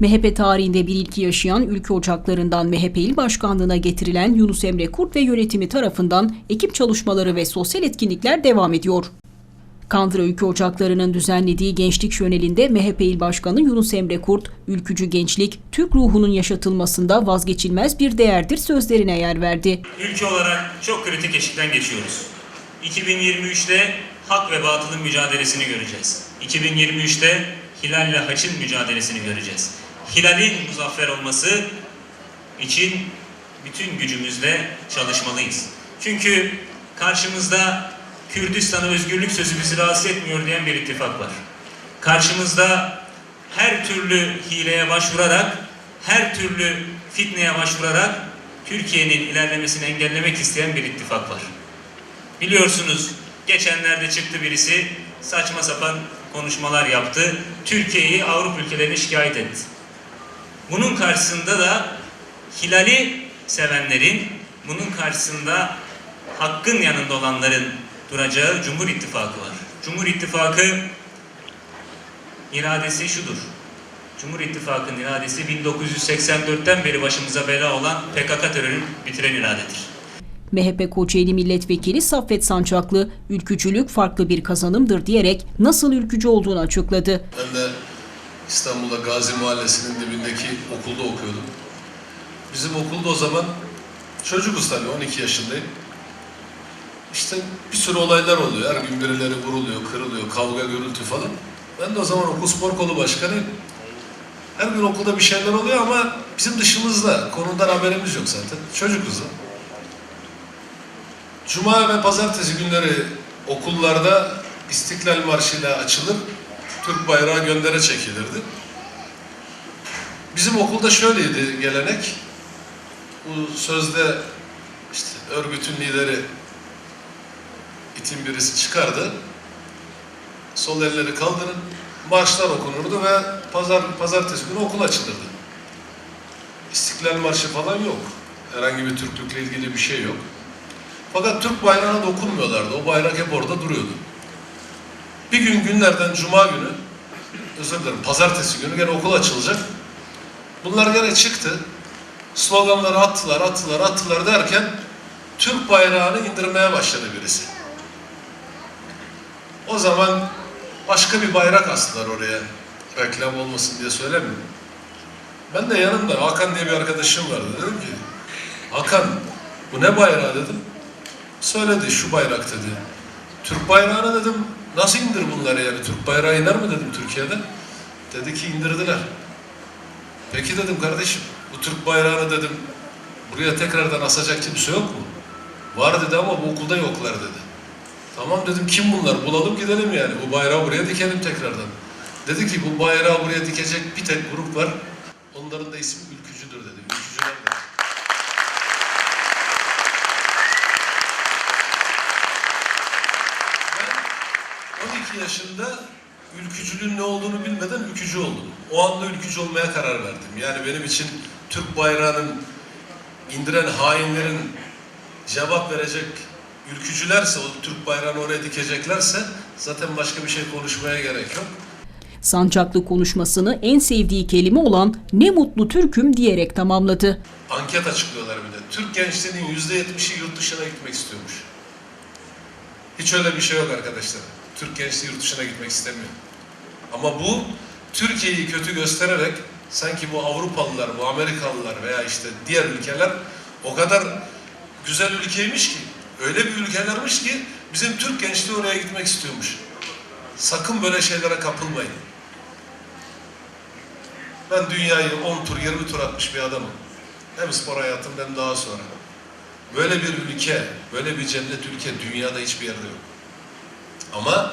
MHP tarihinde bir ilki yaşayan ülke ocaklarından MHP il başkanlığına getirilen Yunus Emre Kurt ve yönetimi tarafından ekip çalışmaları ve sosyal etkinlikler devam ediyor. Kandıra Ülke Ocakları'nın düzenlediği gençlik şönelinde MHP İl Başkanı Yunus Emre Kurt, ülkücü gençlik, Türk ruhunun yaşatılmasında vazgeçilmez bir değerdir sözlerine yer verdi. Ülke olarak çok kritik eşikten geçiyoruz. 2023'te hak ve batılın mücadelesini göreceğiz. 2023'te hilalle haçın mücadelesini göreceğiz. Hilalin muzaffer olması için bütün gücümüzle çalışmalıyız. Çünkü karşımızda Kürdistan'a özgürlük sözü bizi rahatsız etmiyor diyen bir ittifak var. Karşımızda her türlü hileye başvurarak, her türlü fitneye başvurarak Türkiye'nin ilerlemesini engellemek isteyen bir ittifak var. Biliyorsunuz geçenlerde çıktı birisi saçma sapan konuşmalar yaptı. Türkiye'yi Avrupa ülkelerine şikayet etti. Bunun karşısında da hilali sevenlerin, bunun karşısında hakkın yanında olanların duracağı Cumhur İttifakı var. Cumhur İttifakı iradesi şudur. Cumhur İttifakı'nın iradesi 1984'ten beri başımıza bela olan PKK terörünü bitiren iradedir. MHP Kocaeli Milletvekili Saffet Sancaklı, ülkücülük farklı bir kazanımdır diyerek nasıl ülkücü olduğunu açıkladı. Ben de İstanbul'da Gazi Mahallesi'nin dibindeki okulda okuyordum. Bizim okulda o zaman çocukuz tabii 12 yaşındayım. İşte bir sürü olaylar oluyor. Her gün birileri vuruluyor, kırılıyor, kavga, gürültü falan. Ben de o zaman okul spor kolu başkanıyım. Her gün okulda bir şeyler oluyor ama bizim dışımızda. Konudan haberimiz yok zaten. Çocukuz da. Cuma ve pazartesi günleri okullarda İstiklal Marşı ile açılır. Türk bayrağı göndere çekilirdi. Bizim okulda şöyleydi gelenek. Bu sözde işte örgütün lideri itin birisi çıkardı. Sol elleri kaldırın. Marşlar okunurdu ve pazar pazartesi günü okul açılırdı. İstiklal Marşı falan yok. Herhangi bir Türklükle ilgili bir şey yok. Fakat Türk bayrağına dokunmuyorlardı. O bayrak hep orada duruyordu. Bir gün günlerden cuma günü, özür dilerim pazartesi günü gene okul açılacak. Bunlar gene çıktı. Sloganları attılar, attılar, attılar derken Türk bayrağını indirmeye başladı birisi. O zaman başka bir bayrak astılar oraya. Reklam olmasın diye söylemiyorum. Ben de yanımda Hakan diye bir arkadaşım vardı. Dedim ki, Hakan bu ne bayrağı dedim. Söyledi şu bayrak dedi. Türk bayrağını dedim nasıl indir bunları yani Türk bayrağı iner mi dedim Türkiye'de. Dedi ki indirdiler. Peki dedim kardeşim bu Türk bayrağını dedim buraya tekrardan asacak kimse yok mu? Var dedi ama bu okulda yoklar dedi. Tamam dedim kim bunlar bulalım gidelim yani bu bayrağı buraya dikelim tekrardan. Dedi ki bu bayrağı buraya dikecek bir tek grup var. Onların da ismi ülkücüdür dedi. Ülkücüler dedi. Ben 12 yaşında ülkücülüğün ne olduğunu bilmeden ülkücü oldum. O anda ülkücü olmaya karar verdim. Yani benim için Türk bayrağının indiren hainlerin cevap verecek ülkücülerse, o Türk bayrağını oraya dikeceklerse zaten başka bir şey konuşmaya gerek yok. Sancaklı konuşmasını en sevdiği kelime olan ne mutlu Türk'üm diyerek tamamladı. Anket açıklıyorlar bir de. Türk gençliğinin yüzde yetmişi yurt dışına gitmek istiyormuş. Hiç öyle bir şey yok arkadaşlar. Türk gençliği yurt dışına gitmek istemiyor. Ama bu Türkiye'yi kötü göstererek sanki bu Avrupalılar, bu Amerikalılar veya işte diğer ülkeler o kadar güzel ülkeymiş ki, öyle bir ülkelermiş ki bizim Türk gençliği oraya gitmek istiyormuş. Sakın böyle şeylere kapılmayın. Ben dünyayı 10 tur, 20 tur atmış bir adamım. Hem spor hayatımda hem daha sonra. Böyle bir ülke, böyle bir cennet ülke dünyada hiçbir yerde yok. Ama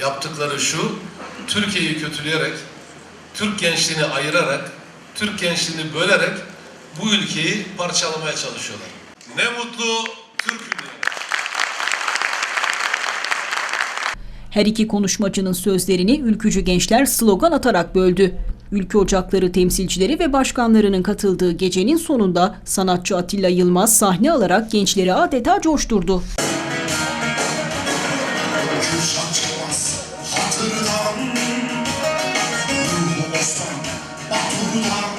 yaptıkları şu, Türkiye'yi kötüleyerek, Türk gençliğini ayırarak, Türk gençliğini bölerek bu ülkeyi parçalamaya çalışıyorlar. Ne mutlu Türk'üm. Her iki konuşmacının sözlerini ülkücü gençler slogan atarak böldü. Ülke Ocakları temsilcileri ve başkanlarının katıldığı gecenin sonunda sanatçı Atilla Yılmaz sahne alarak gençleri adeta coşturdu. Kürşat Yılmaz hatırdan Ruhu bostan Bak Tuğla